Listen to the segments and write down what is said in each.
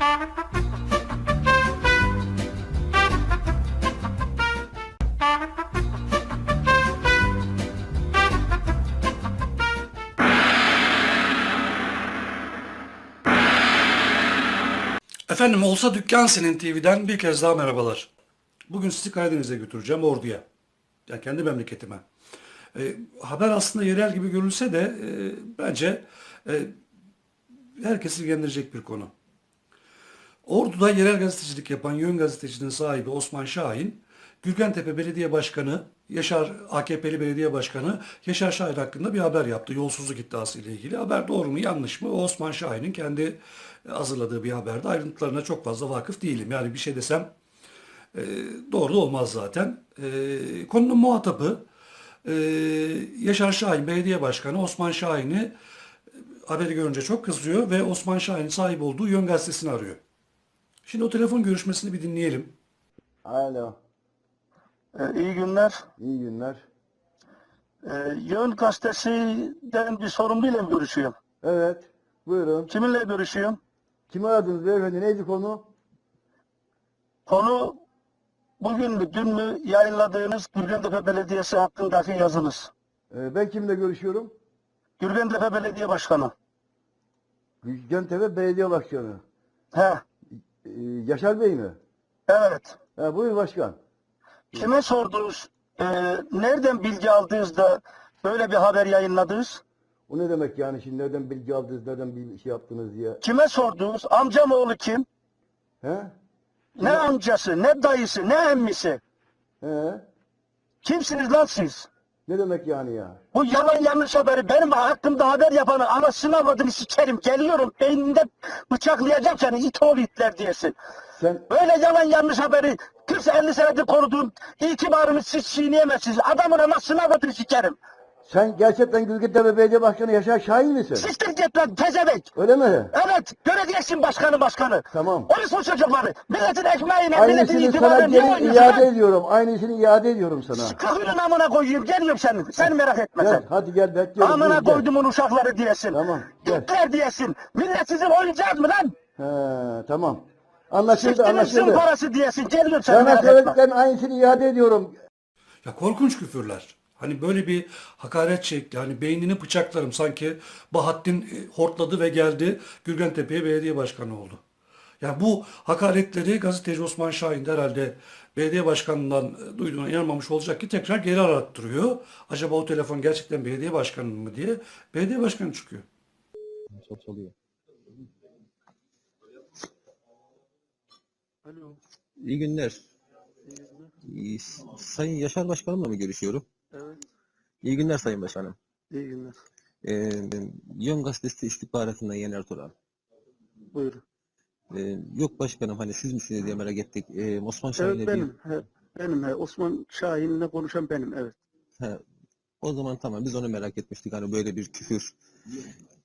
Efendim olsa dükkan senin TV'den bir kez daha merhabalar. Bugün sizi Karadeniz'e götüreceğim Ordu'ya. Yani kendi memleketime. E, haber aslında yerel gibi görülse de e, bence e, herkesi ilgilendirecek bir konu. Ordu'da yerel gazetecilik yapan Yön Gazeteci'nin sahibi Osman Şahin, Gürgentepe Belediye Başkanı, Yaşar AKP'li Belediye Başkanı Yaşar Şahin hakkında bir haber yaptı. Yolsuzluk iddiası ile ilgili. Haber doğru mu yanlış mı? Osman Şahin'in kendi hazırladığı bir haberde. Ayrıntılarına çok fazla vakıf değilim. Yani bir şey desem e, doğru da olmaz zaten. E, konunun muhatabı e, Yaşar Şahin Belediye Başkanı Osman Şahin'i haberi görünce çok kızıyor ve Osman Şahin'in sahip olduğu Yön Gazetesi'ni arıyor. Şimdi o telefon görüşmesini bir dinleyelim. Alo, Ee, iyi günler. iyi günler. Ee, Yön gazetesinden bir sorumluyla mı görüşüyorum? Evet, buyurun. Kiminle görüşüyorum? Kimi aradınız beyefendi? Neydi konu? Konu bugün mü dün mü yayınladığınız Gürgentepe Belediyesi hakkındaki yazınız. Ee, ben kimle görüşüyorum? Gürgentepe Belediye Başkanı. Gülgentepe Belediye Başkanı. He, Ee, Yaşar Bey mi? evet. Ha, buyur başkan. Kime sordunuz? Ee, nereden bilgi aldınız da böyle bir haber yayınladınız? O ne demek yani şimdi nereden bilgi aldınız, nereden bir şey yaptınız diye. Kime sordunuz? Amcam oğlu kim? He? Ne amcası, ne dayısı, ne emmisi? He? Kimsiniz lan siz? Ne demek yani ya? Bu yalan yanlış haberi benim hakkımda haber yapanı anasını avradını sikerim. Geliyorum beyninde bıçaklayacağım seni it oğlu itler diyesin. Sen Böyle yalan yanlış haberi 40-50 senedir koruduğum itibarımı siz çiğneyemezsiniz. Adamın anasını avradını sikerim. Sen gerçekten Gülgentepe Belediye Başkanı Yaşar Şahin misin? Siktir git lan tezebek. Öyle mi? Evet göreceksin başkanı başkanı. Tamam. Orası çocukları. Milletin ekmeğine milletin Aynısını sana itibarına niye geri oynuyorsun iade lan? ediyorum. Aynısını iade ediyorum sana. Kahvenin amına koyayım geliyorum senin. Sen merak etme Gel, sen. hadi gel bekliyorum. Amına Buyur, gel. koydumun uşakları diyesin. Tamam, gel. Gitler diyesin. Millet sizin oyuncağınız mı lan? He, tamam. Anlaşıldı, Siktirin anlaşıldı. parası diyesin. Geliyorum sen Sana merak etme. söylediklerin aynısını iade ediyorum. Ya korkunç küfürler. Hani böyle bir hakaret şekli, hani beynini bıçaklarım sanki Bahattin e, hortladı ve geldi Gürgentepe'ye belediye başkanı oldu. Yani bu hakaretleri gazeteci Osman Şahin de herhalde belediye başkanından e, duyduğuna inanmamış olacak ki tekrar geri arattırıyor. Acaba o telefon gerçekten belediye başkanı mı diye belediye başkanı çıkıyor. Çok oluyor. Alo. İyi günler. İyi, Sayın Yaşar Başkanımla mı görüşüyorum? İyi günler Sayın Başkanım. İyi günler. Ee, Yön Gazetesi istihbaratından Yener Turan. Buyurun. Ee, yok başkanım hani siz misiniz diye merak ettik. Ee, Osman Şahin'le Evet bir... benim. He, benim. He. Osman Şahin'le konuşan benim. Evet. He, o zaman tamam biz onu merak etmiştik hani böyle bir küfür.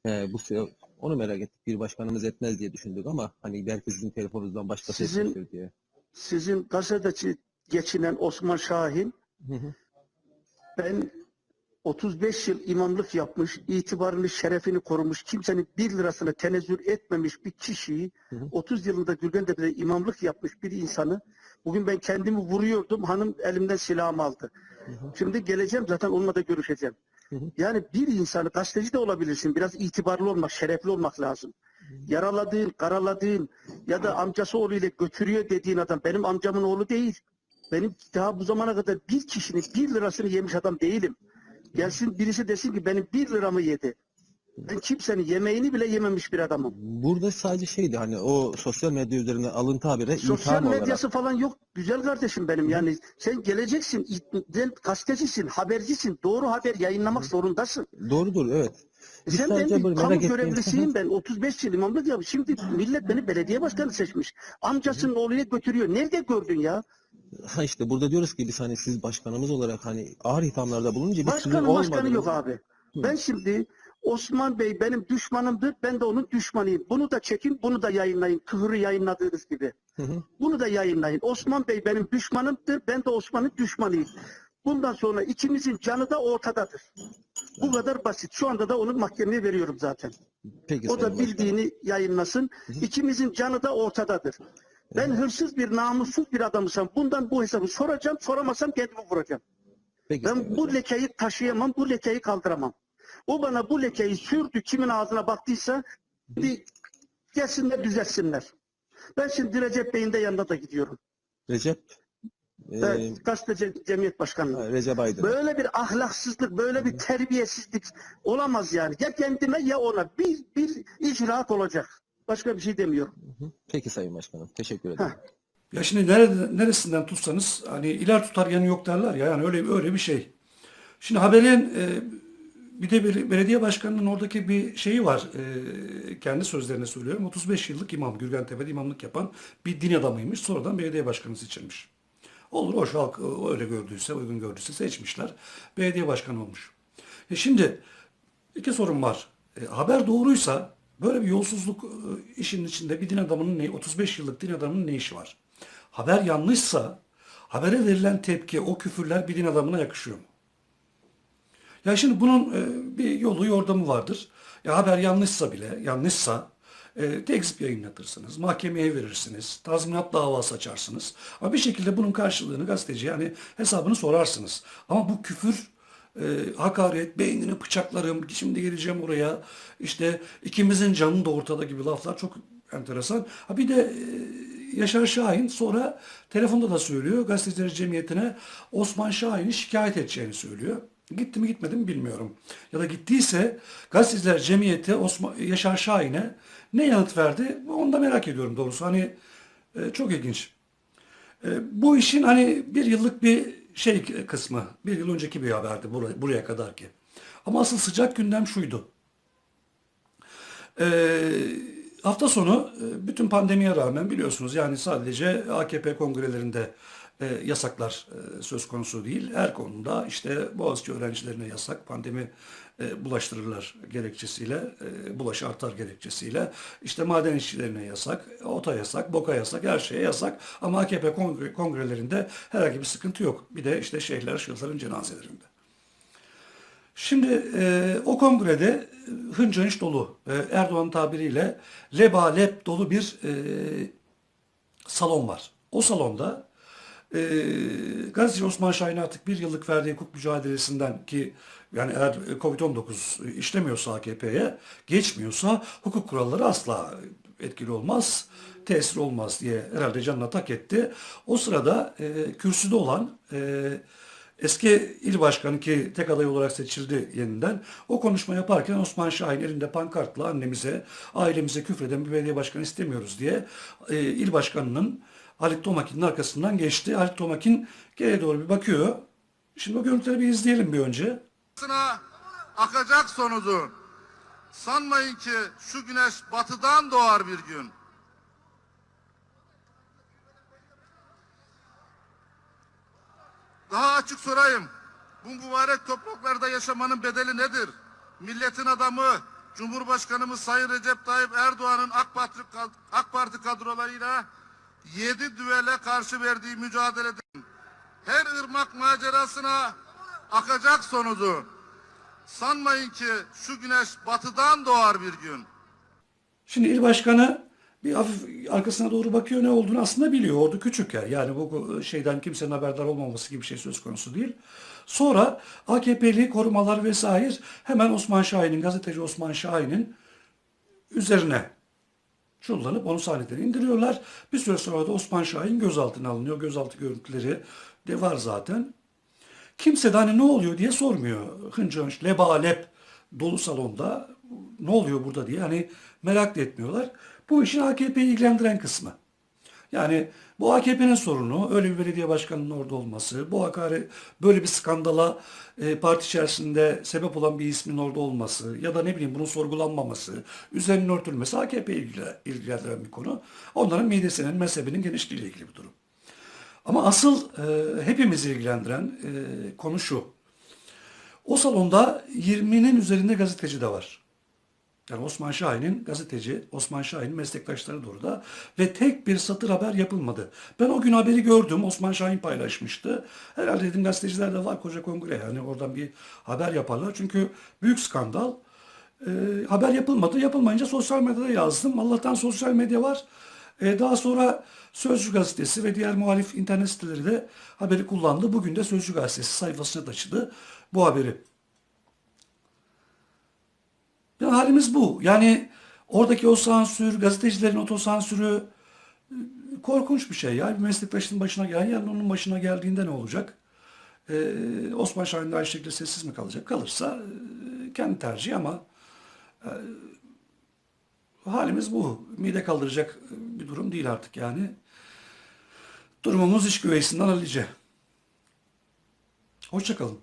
Ee, bu se- onu merak ettik. Bir başkanımız etmez diye düşündük ama hani belki sizin telefonunuzdan başkası Sizin- etmiştir diye. Sizin gazeteci geçinen Osman Şahin Hı hı. ben 35 yıl imamlık yapmış, itibarını, şerefini korumuş, kimsenin bir lirasına tenezzül etmemiş bir kişiyi, Hı hı. 30 yılında Gürgentepe'de imamlık yapmış bir insanı, bugün ben kendimi vuruyordum, hanım elimden silahımı aldı. Şimdi geleceğim zaten onunla da görüşeceğim. Hı hı. Yani bir insanı, gazeteci de olabilirsin, biraz itibarlı olmak, şerefli olmak lazım. Yaraladığın, karaladığın ya da amcası oğluyla götürüyor dediğin adam benim amcamın oğlu değil. Benim daha bu zamana kadar bir kişinin bir lirasını yemiş adam değilim. Gelsin birisi desin ki benim bir liramı yedi. Ben kimsenin yemeğini bile yememiş bir adamım. Burada sadece şeydi hani o sosyal medya üzerinden alıntı habire Sosyal itham olarak. medyası falan yok. Güzel kardeşim benim. Yani sen geleceksin, gazetecisin, habercisin. Doğru haber yayınlamak zorundasın. Doğrudur evet. E Biz Sen sadece ben böyle bir kamu görevlisiyim ben. 35 yıl imamlık yapmış. Şimdi millet beni belediye başkanı seçmiş. Amcasının oğluyla götürüyor. Nerede gördün ya? Ha işte burada diyoruz ki biz hani siz başkanımız olarak hani ağır ithamlarda bulununca biz sizin Başkanı başkanı olmadığınız- yok abi. Ben şimdi Osman Bey benim düşmanımdır. Ben de onun düşmanıyım. Bunu da çekin, bunu da yayınlayın. Küfürü yayınladığınız gibi. Hı hı. Bunu da yayınlayın. Osman Bey benim düşmanımdır. Ben de Osman'ın düşmanıyım. Bundan sonra ikimizin canı da ortadadır. Bu kadar basit. Şu anda da onu mahkemeye veriyorum zaten. Peki O da Sayın Başkanım. bildiğini yayınlasın. İkimizin canı da ortadadır. Ben hırsız bir, namussuz bir adamısam bundan bu hesabı soracağım, soramazsam kendimi vuracağım. Peki Ben bu Başkanım. lekeyi taşıyamam, bu lekeyi kaldıramam. O bana bu lekeyi sürdü, kimin ağzına baktıysa bir gelsinler düzeltsinler. Ben şimdi Recep Bey'in de yanına da gidiyorum. Recep e, Evet, gazeteci cemiyet başkanlığı. ha, Recep Aydın. Böyle bir ahlaksızlık, böyle bir terbiyesizlik olamaz yani. Ya kendime ya ona bir, bir icraat olacak. Başka bir şey demiyorum. Peki Sayın Başkanım. Teşekkür ederim. Heh. Ya şimdi nerede, neresinden tutsanız hani iler tutar yanı yok derler ya yani öyle öyle bir şey. Şimdi haberin e, bir de bel- belediye başkanının oradaki bir şeyi var. E, kendi sözlerine söylüyorum. 35 yıllık imam, Gürgentepe'de imamlık yapan bir din adamıymış. Sonradan belediye başkanı seçilmiş. Olur hoş halk e, öyle gördüyse, uygun gördüyse seçmişler. Belediye başkanı olmuş. E şimdi iki sorun var. E, haber doğruysa böyle bir yolsuzluk e, işinin içinde bir din adamının ne, 35 yıllık din adamının ne işi var? Haber yanlışsa habere verilen tepki, o küfürler bir din adamına yakışıyor mu? Ya şimdi bunun e, bir yolu yordamı vardır. Ya haber yanlışsa bile, yanlışsa e, tekzip yayınlatırsınız, mahkemeye verirsiniz, tazminat davası açarsınız. Ama bir şekilde bunun karşılığını gazeteci yani hesabını sorarsınız. Ama bu küfür, e, hakaret, beynini bıçaklarım, şimdi geleceğim oraya, işte ikimizin canı da ortada gibi laflar çok enteresan. Ha bir de e, Yaşar Şahin sonra telefonda da söylüyor gazeteciler cemiyetine Osman Şahin'i şikayet edeceğini söylüyor. Gitti mi gitmedi mi bilmiyorum. Ya da gittiyse gazeteciler cemiyeti Osman, Yaşar Şahin'e ne yanıt verdi onu da merak ediyorum doğrusu. Hani e, çok ilginç. E, bu işin hani bir yıllık bir şey kısmı, bir yıl önceki bir haberdi buraya, buraya kadar ki. Ama asıl sıcak gündem şuydu. Ee, hafta sonu e, bütün pandemiye rağmen biliyorsunuz yani sadece AKP kongrelerinde e, yasaklar e, söz konusu değil. Her konuda işte Boğaziçi öğrencilerine yasak, pandemi e, bulaştırırlar gerekçesiyle, e, bulaş artar gerekçesiyle. İşte maden işçilerine yasak, ota yasak, boka yasak, her şeye yasak. Ama AKP kongre, kongrelerinde herhangi bir sıkıntı yok. Bir de işte şeyhler, şahısların cenazelerinde. Şimdi e, o kongrede e, hınca hınç dolu, e, Erdoğan tabiriyle lebalep dolu bir e, salon var. O salonda e, gazeteci Osman Şahin artık bir yıllık verdiği hukuk mücadelesinden ki yani eğer Covid-19 işlemiyorsa AKP'ye, geçmiyorsa hukuk kuralları asla etkili olmaz, tesir olmaz diye herhalde canına tak etti. O sırada e, kürsüde olan e, Eski il başkanı ki tek aday olarak seçildi yeniden. O konuşma yaparken Osman Şahin elinde pankartla annemize, ailemize küfreden bir belediye başkanı istemiyoruz diye e, il başkanının Halit Tomakin'in arkasından geçti. Halit Tomakin geriye doğru bir bakıyor. Şimdi o görüntüleri bir izleyelim bir önce. Akacak sonucu. Sanmayın ki şu güneş batıdan doğar bir gün. Daha açık sorayım. Bu mübarek topraklarda yaşamanın bedeli nedir? Milletin adamı Cumhurbaşkanımız Sayın Recep Tayyip Erdoğan'ın AK Parti, AK Parti kadrolarıyla yedi düvele karşı verdiği mücadelede her ırmak macerasına akacak sonucu. Sanmayın ki şu güneş batıdan doğar bir gün. Şimdi il başkanı bir hafif arkasına doğru bakıyor ne olduğunu aslında biliyor. Ordu küçük yer. Yani bu şeyden kimsenin haberdar olmaması gibi bir şey söz konusu değil. Sonra AKP'li korumalar vesaire hemen Osman Şahin'in, gazeteci Osman Şahin'in üzerine çullanıp onu sahneden indiriyorlar. Bir süre sonra da Osman Şahin gözaltına alınıyor. Gözaltı görüntüleri de var zaten. Kimse de hani ne oluyor diye sormuyor. Hınca hınç, lebalep dolu salonda ne oluyor burada diye hani merak da etmiyorlar. Bu işin AKP'yi ilgilendiren kısmı. Yani bu AKP'nin sorunu, öyle bir belediye başkanının orada olması, bu hakaret, böyle bir skandala e, parti içerisinde sebep olan bir ismin orada olması ya da ne bileyim bunun sorgulanmaması, üzerinin örtülmesi AKP'yi ilgilendiren bir konu. Onların midesinin, mezhebinin genişliğiyle ilgili bir durum. Ama asıl e, hepimizi ilgilendiren e, konu şu. O salonda 20'nin üzerinde gazeteci de var. Yani Osman Şahin'in gazeteci, Osman Şahin'in meslektaşları da orada. Ve tek bir satır haber yapılmadı. Ben o gün haberi gördüm. Osman Şahin paylaşmıştı. Herhalde dedim gazeteciler de var koca kongre. Yani oradan bir haber yaparlar. Çünkü büyük skandal. E, haber yapılmadı. Yapılmayınca sosyal medyada yazdım. Allah'tan sosyal medya var. E, daha sonra Sözcü Gazetesi ve diğer muhalif internet siteleri de haberi kullandı. Bugün de Sözcü Gazetesi sayfasına taşıdı bu haberi. Ya halimiz bu. Yani oradaki o sansür, gazetecilerin otosansürü e, korkunç bir şey ya. Bir meslektaşının başına gelen yarın onun başına geldiğinde ne olacak? Ee, Osman Şahin de aynı şekilde sessiz mi kalacak? Kalırsa e, kendi tercihi ama e, halimiz bu. Mide kaldıracak bir durum değil artık yani. Durumumuz iş güveysinden hallice. Hoşçakalın.